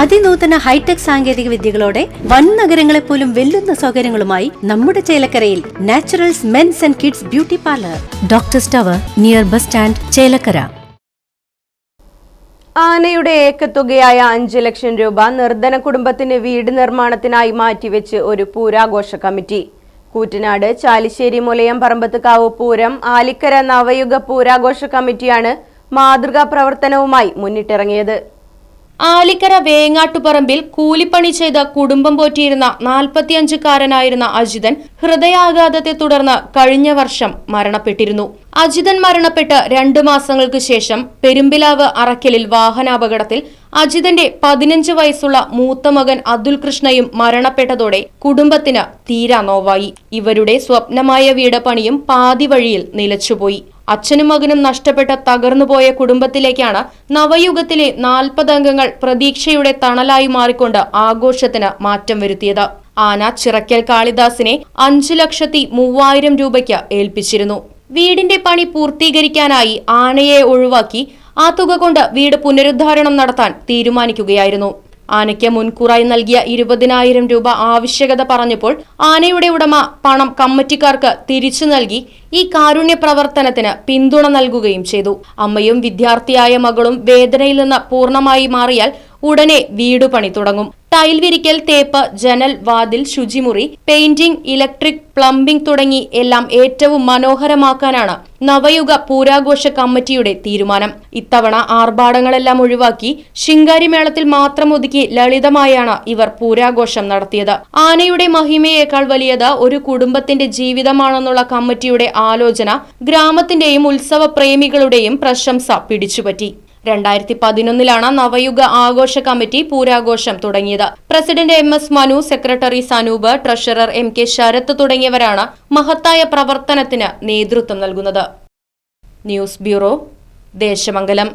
അതിനൂതന hi tech സാങ്കേതിക വിദ്യകളോടെ വൻ നഗരങ്ങളെ പോലും വെല്ലുന്ന സൗകര്യങ്ങളുമായി നമ്മുടെ ചേലക്കരയിൽ naturals men's and kids beauty parlour. Doctor സ്റ്റവർ near bus stand Chelakkara. ആനയുടെ ഏക്കത്തുകയായ അഞ്ച് ലക്ഷം രൂപ നിർധന കുടുംബത്തിന് വീട് നിർമ്മാണത്തിനായി മാറ്റിവെച്ച് ഒരു പൂരാഘോഷ കമ്മിറ്റി. കൂറ്റനാട് ചാലിശ്ശേരി മുലയം പറമ്പത്തുകാവ് പൂരം ആലിക്കര നവയുഗ പൂരാഘോഷ കമ്മിറ്റിയാണ് മാതൃകാ പ്രവർത്തനവുമായി മുന്നിട്ടിറങ്ങിയത്. ആലിക്കര വേങ്ങാട്ടുപറമ്പിൽ കൂലിപ്പണി ചെയ്ത് കുടുംബം പോറ്റിയിരുന്ന നാൽപ്പത്തിയഞ്ചുകാരനായിരുന്ന അജിതൻ ഹൃദയാഘാതത്തെ തുടർന്ന് കഴിഞ്ഞ വർഷം മരണപ്പെട്ടിരുന്നു. അജിതൻ മരണപ്പെട്ട് രണ്ടു മാസങ്ങൾക്ക് ശേഷം പെരുമ്പിലാവ് അറക്കലിൽ വാഹനാപകടത്തിൽ അജിതന്റെ പതിനഞ്ച് വയസ്സുള്ള മൂത്ത മകൻ അതുൽ കൃഷ്ണയും മരണപ്പെട്ടതോടെ കുടുംബത്തിന് തീരാ നോവായി. ഇവരുടെ സ്വപ്നമായ വീട് പണിയും നിലച്ചുപോയി. അച്ഛനും മകനും നഷ്ടപ്പെട്ട തകർന്നുപോയ കുടുംബത്തിലേക്കാണ് നവയുഗത്തിലെ നാൽപ്പത് അംഗങ്ങൾ പ്രതീക്ഷയുടെ തണലായി മാറിക്കൊണ്ട് ആഘോഷത്തിന് മാറ്റം വരുത്തിയത്. ആന ചിറക്കൽ കാളിദാസിനെ അഞ്ചു ലക്ഷത്തി മൂവായിരം രൂപയ്ക്ക് ഏൽപ്പിച്ചിരുന്നു. വീടിന്റെ പണി പൂർത്തീകരിക്കാനായി ആനയെ ഒഴിവാക്കി ആ തുക കൊണ്ട് വീട് പുനരുദ്ധാരണം നടത്താൻ തീരുമാനിക്കുകയായിരുന്നു. ആനയ്ക്ക് മുൻകൂറായി നൽകിയ ഇരുപതിനായിരം രൂപ ആവശ്യകത പറഞ്ഞപ്പോൾ ആനയുടെ ഉടമ പണം കമ്മിറ്റിക്കാർക്ക് തിരിച്ചു നൽകി ഈ കാരുണ്യ പ്രവർത്തനത്തിന് പിന്തുണ നൽകുകയും ചെയ്തു. അമ്മയും വിദ്യാർത്ഥിയായ മകളും വേദനയിൽ നിന്ന് പൂർണമായി മാറിയാൽ ഉടനെ വീടു പണി തുടങ്ങും. ടൈൽ വിരിക്കൽ തേപ്പ് ജനൽ വാതിൽ ശുചിമുറി പെയിന്റിംഗ് ഇലക്ട്രിക് പ്ലംബിംഗ് തുടങ്ങി എല്ലാം ഏറ്റവും മനോഹരമാക്കാനാണ് നവയുഗ പൂരാഘോഷ കമ്മിറ്റിയുടെ തീരുമാനം. ഇത്തവണ ആർഭാടങ്ങളെല്ലാം ഒഴിവാക്കി ശിങ്കാരിമേളത്തിൽ മാത്രം ഒതുക്കി ലളിതമായാണ് ഇവർ പൂരാഘോഷം നടത്തിയത്. ആനയുടെ മഹിമയേക്കാൾ വലിയത് ഒരു കുടുംബത്തിന്റെ ജീവിതമാണെന്നുള്ള കമ്മിറ്റിയുടെ ആലോചന ഗ്രാമത്തിന്റെയും ഉത്സവ പ്രേമികളുടെയും പ്രശംസ പിടിച്ചുപറ്റി. രണ്ടായിരത്തി പതിനൊന്നിലാണ് നവയുഗ ആഘോഷ കമ്മിറ്റി പൂരാഘോഷം തുടങ്ങിയത്. President M S Manu secretary Sanoop treasurer M K Sarath തുടങ്ങിയവരാണ് മഹത്തായ പ്രവർത്തനത്തിന് നേതൃത്വം നൽകുന്നത്. News bureau Desamangalam.